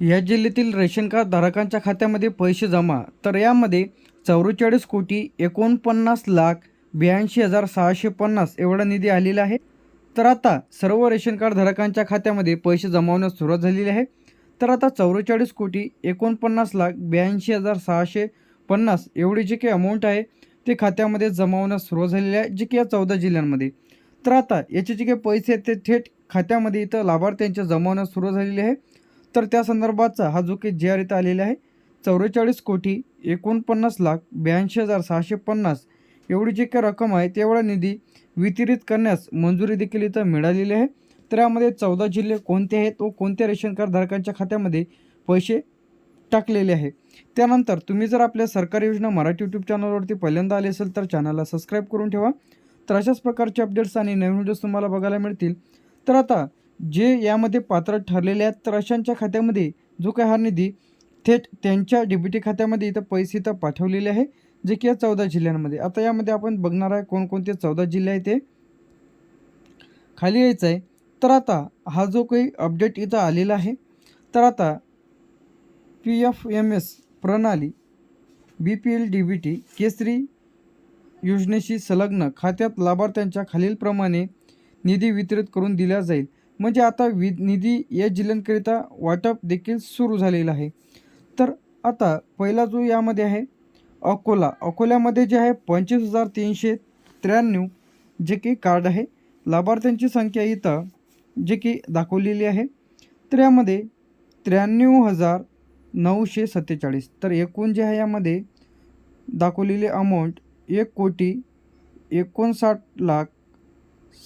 या जिल्ह्यातील ration card धारकांच्या खात्यामध्ये पैसे जमा. तर यामध्ये चौवेचाळीस कोटी एकोणपन्नास लाख ब्याऐंशी हजार सहाशे पन्नास एवढा निधी आलेला आहे. तर आता सर्व रेशन कार्ड धारकांच्या खात्यामध्ये पैसे जमावण्यास सुरुवात झालेली आहे. तर आता चौवेचाळीस कोटी एकोणपन्नास लाख ब्याऐंशी हजार सहाशे पन्नास एवढी जी काही अमाऊंट आहे ते खात्यामध्ये जमावण्यास सुरुवात झालेली आहे जी की या चौदा जिल्ह्यांमध्ये. तर आता याचे जे काही पैसे आहेत ते थेट खात्यामध्ये इथं लाभार्थ्यांच्या जमावण्यास सुरुवात झालेली आहे. तर त्या संदर्भाचा हा जो काही जी आर इथं आलेला आहे चौवेचाळीस कोटी एकोणपन्नास लाख ब्याऐंशी हजार सहाशे पन्नास एवढी जी काही रक्कम आहे तेवढा निधी वितरित करण्यास मंजुरी देखील इथं मिळालेली आहे. तर यामध्ये चौदा जिल्हे कोणते आहेत व कोणत्या रेशन कार्ड धारकांच्या खात्यामध्ये पैसे टाकलेले आहे? त्यानंतर तुम्ही जर आपल्या सरकारी योजना मराठी यूट्यूब चॅनलवरती पहिल्यांदा आले असेल तर चॅनलला सबस्क्राईब करून ठेवा. तर अशाच प्रकारचे अपडेट्स आणि नवीन व्हिडिओज तुम्हाला बघायला मिळतील. तर आता जे यामध्ये पात्र ठरलेले आहेत तर अशांच्या खात्यामध्ये जो काही हा निधी थेट त्यांच्या डीबीटी खात्यामध्ये इथं पैसे इथं पाठवलेले आहे जे की या चौदा जिल्ह्यांमध्ये. आता यामध्ये आपण बघणार आहे कोणकोणते चौदा जिल्हे आहे ते. खाली यायचं आहे. तर आता हा जो काही अपडेट इथं आलेला आहे तर आता पी एफ एम एस प्रणाली B P L D B T Kesari योजनेशी संलग्न खात्यात लाभार्थ्यांच्या खालीलप्रमाणे निधी वितरित करून दिला जाईल. म्हणजे आता वि निधी या जिल्ह्यांकरिता वाटप देखील सुरू झालेलं आहे. तर आता पहिला जो यामध्ये आहे अकोला. अकोल्यामध्ये जे आहे पंचवीस हजार तीनशे त्र्याण्णव जे की कार्ड आहे. लाभार्थ्यांची संख्या इथं जे की दाखवलेली आहे. तर यामध्ये त्र्याण्णव हजार नऊशे सत्तेचाळीस. तर एकूण जे आहे यामध्ये दाखवलेली अमाऊंट एक कोटी एकोणसाठ लाख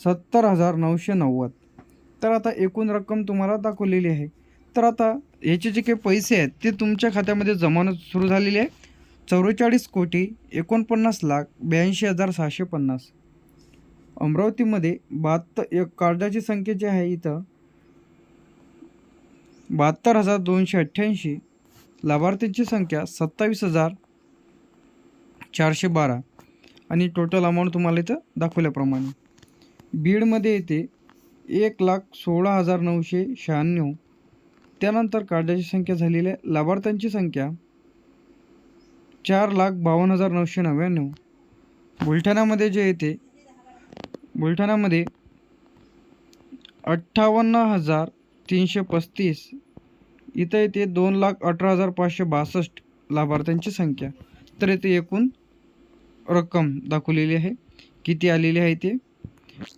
सत्तर हजार नऊशे नव्वद. तर आता एकूण रक्कम तुम्हाला दाखवलेली आहे. तर आता याचे जे काही पैसे आहेत ते तुमच्या खात्यामध्ये जमा सुरू झालेले आहे. चौवेचाळीस कोटी एकोणपन्नास लाख ब्याऐंशी हजार सहाशे पन्नास. अमरावतीमध्ये बहात्तर एक कार्डाची संख्या जी आहे इथं बहात्तर हजार दोनशे अठ्ठ्याऐंशी. लाभार्थींची संख्या सत्तावीस हजार चारशे बारा. आणि टोटल अमाऊंट तुम्हाला इथं दाखवल्याप्रमाणे. बीडमध्ये येते एक लाख सोळा हजार नऊशे शहाण्णव. त्यानंतर कार्डाची संख्या झालेली आहे लाभार्थ्यांची संख्या चार लाख बावन्न हजार नऊशे नव्याण्णव. बुलढाण्यामध्ये जे येते बुलढाण्यामध्ये अठ्ठावन्न हजार तीनशे पस्तीस. इथं येते दोन लाख अठरा हजार पाचशे बासष्ट लाभार्थ्यांची संख्या. तर येथे एकूण रक्कम दाखवलेली आहे. किती आलेली आहे ते?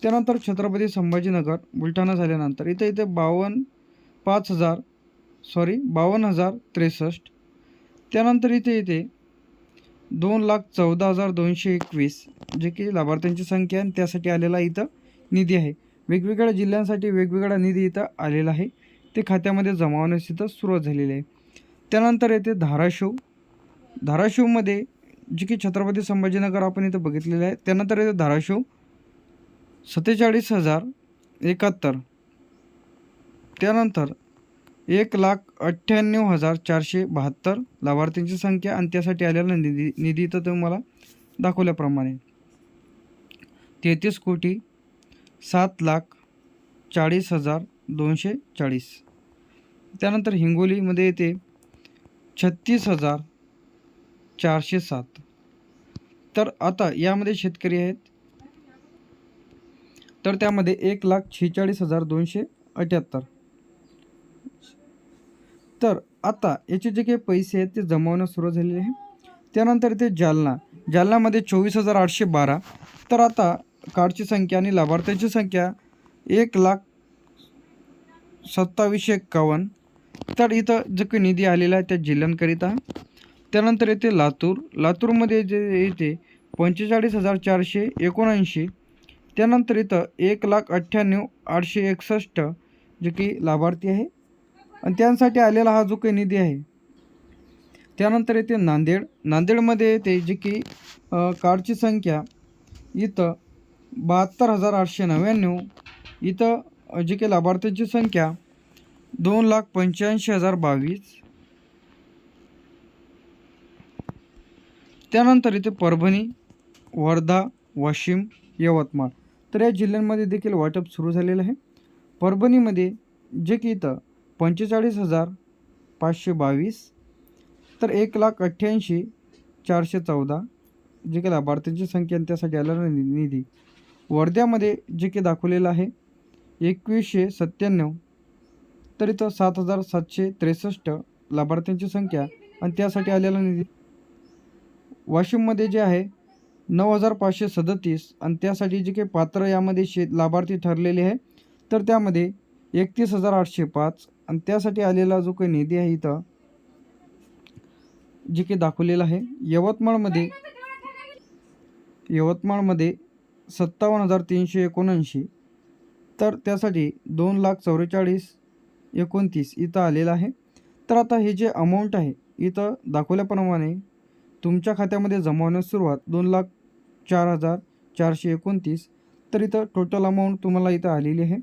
त्यानंतर छत्रपती संभाजीनगर बुलढाणा झाल्यानंतर इथं इथे बावन्न पाच हजार सॉरी बावन्न हजार त्रेसष्ट. त्यानंतर इथे येते दोन लाख चौदा हजार दोनशे एकवीस जे की लाभार्थ्यांची संख्या आणि त्यासाठी आलेला इथं निधी आहे. वेगवेगळ्या जिल्ह्यांसाठी वेगवेगळा निधी इथं आलेला आहे. ते खात्यामध्ये जमा होण्यास इथं सुरुवात झालेली आहे. त्यानंतर येते धाराशिव. धाराशिवमध्ये जे की छत्रपती संभाजीनगर आपण इथं बघितलेलं आहे. त्यानंतर येते धाराशिव. सत्तेचाळीस हजार एकाहत्तर. त्यानंतर एक लाख अठ्ठ्याण्णव हजार चारशे बहात्तर लाभार्थ्यांची संख्या आणि त्यासाठी आलेला निधी निधी तर तुम्हाला दाखवल्याप्रमाणे. तेहतीस कोटी सात लाख चाळीस हजार दोनशे चाळीस. त्यानंतर हिंगोलीमध्ये येते छत्तीस हजार चारशे सात. तर आता यामध्ये शेतकरी आहेत तर त्यामध्ये एक लाख शेहेचाळीस हजार दोनशे अठ्याहत्तर. तर आता याचे जे काही पैसे आहेत ते जमवण्यास सुरू झालेले आहे. त्यानंतर इथे जालना. जालनामध्ये चोवीस हजार आठशे बारा. तर आता कार्डची संख्या आणि लाभार्थ्यांची संख्या एक लाख सत्तावीसशे एक्कावन्न तर इथं जो काही निधी आलेला आहे त्या जिल्ह्यांकरिता. त्यानंतर येते लातूर. लातूरमध्ये जे येते पंचेचाळीस हजार चारशे एकोणऐंशी. त्यानंतर इथं एक लाख अठ्ठ्याण्णव आठशे एकसष्ट जे की लाभार्थी आहे. आणि त्यांसाठी आलेला हा जो काही निधी आहे त्यानंतर येते नांदेड. नांदेडमध्ये येते जे की कार्डची संख्या इथं बहात्तर हजार आठशे नव्याण्णव. इथं जे काही लाभार्थ्यांची संख्या दोन लाख पंच्याऐंशी हजार बावीस. त्यानंतर इथे परभणी वर्धा वाशिम यवतमाळ. तर या जिल्ह्यांमध्ये देखील वाटप सुरू झालेलं आहे. परभणीमध्ये जे की इथं पंचेचाळीस हजार पाचशे बावीस तर एक लाख अठ्ठ्याऐंशी चारशे चौदा जे की लाभार्थ्यांची संख्या आणि त्यासाठी आलेला नि- निधी वर्ध्यामध्ये जे की दाखवलेलं आहे एकवीसशे सत्त्याण्णव तर इथं सात हजार सातशे त्रेसष्ट लाभार्थ्यांची संख्या आणि त्यासाठी आलेला निधी वाशिममध्ये जे आहे नऊ हजार पाचशे सदतीस आणि त्यासाठी जे काही पात्र यामध्ये शे लाभार्थी ठरलेले आहे तर त्यामध्ये एकतीस हजार आठशे पाच आणि त्यासाठी आलेला जो काही निधी आहे इथं जे काही दाखवलेलं आहे यवतमाळमध्ये यवतमाळमध्ये सत्तावन्न हजार तीनशे एकोणऐंशी तर त्यासाठी दोन लाख चौवेचाळीस एकोणतीस इथं आलेलं आहे. तर आता हे जे अमाऊंट आहे इथं दाखवल्याप्रमाणे तुमच्या खात्यामध्ये जमा होण्यास सुरुवात दोन लाख चार हजार चारशे एकोणतीस. तर इथं टोटल अमाऊंट तुम्हाला इथं आलेली आहे.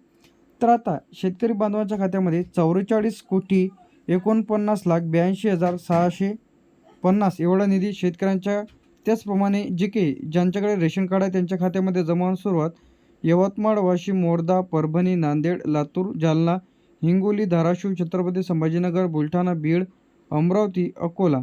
तर आता शेतकरी बांधवांच्या खात्यामध्ये चौवेचाळीस कोटी एकोणपन्नास लाख ब्याऐंशी हजार सहाशे पन्नास एवढा निधी शेतकऱ्यांच्या त्याचप्रमाणे जे काही ज्यांच्याकडे रेशन कार्ड आहे त्यांच्या खात्यामध्ये जमा सुरुवात. यवतमाळ वाशिम वर्धा परभणी नांदेड लातूर जालना हिंगोली धाराशिव छत्रपती संभाजीनगर बुलढाणा बीड अमरावती अकोला.